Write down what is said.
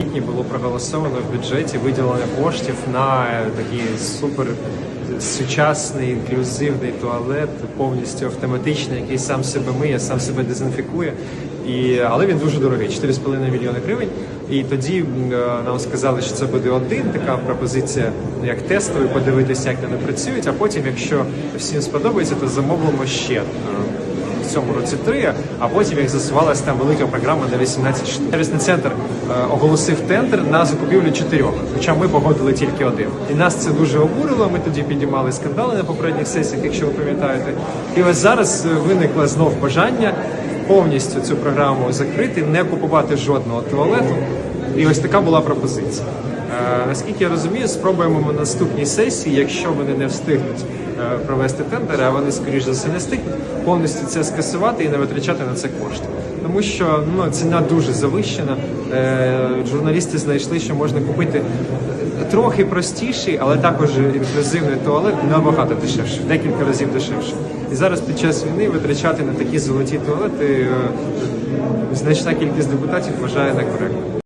квітні було проголосовано в бюджеті виділення коштів на такий супер сучасний інклюзивний туалет, повністю автоматичний, який сам себе миє, сам себе дезінфікує. І, але він дуже дорогий 4,5 мільйони гривень. І тоді е, нам сказали, що це буде один така пропозиція, ну, як тестовий, подивитися, як вони працюють. А потім, якщо всім сподобається, то замовимо ще. Цьому році три, а потім як з'ясувалася там велика програма на 18 штук. Сервісний центр е, оголосив тендер на закупівлю чотирьох, хоча ми погодили тільки один. І нас це дуже обурило. Ми тоді піднімали скандали на попередніх сесіях, якщо ви пам'ятаєте. І ось зараз е, виникло знов бажання повністю цю програму закрити, не купувати жодного туалету. І ось така була пропозиція. Е, Наскільки я розумію, спробуємо ми на наступній сесії, якщо вони не встигнуть е, провести тендери, а вони скоріш за все не встигнуть, повністю це скасувати і не витрачати на це кошти. Тому що ну ціна дуже завищена. Е, Журналісти знайшли, що можна купити трохи простіший, але також інклюзивний туалет набагато дешевше, декілька разів дешевше. І зараз під час війни витрачати на такі золоті туалети значна кількість депутатів вважає некоректно.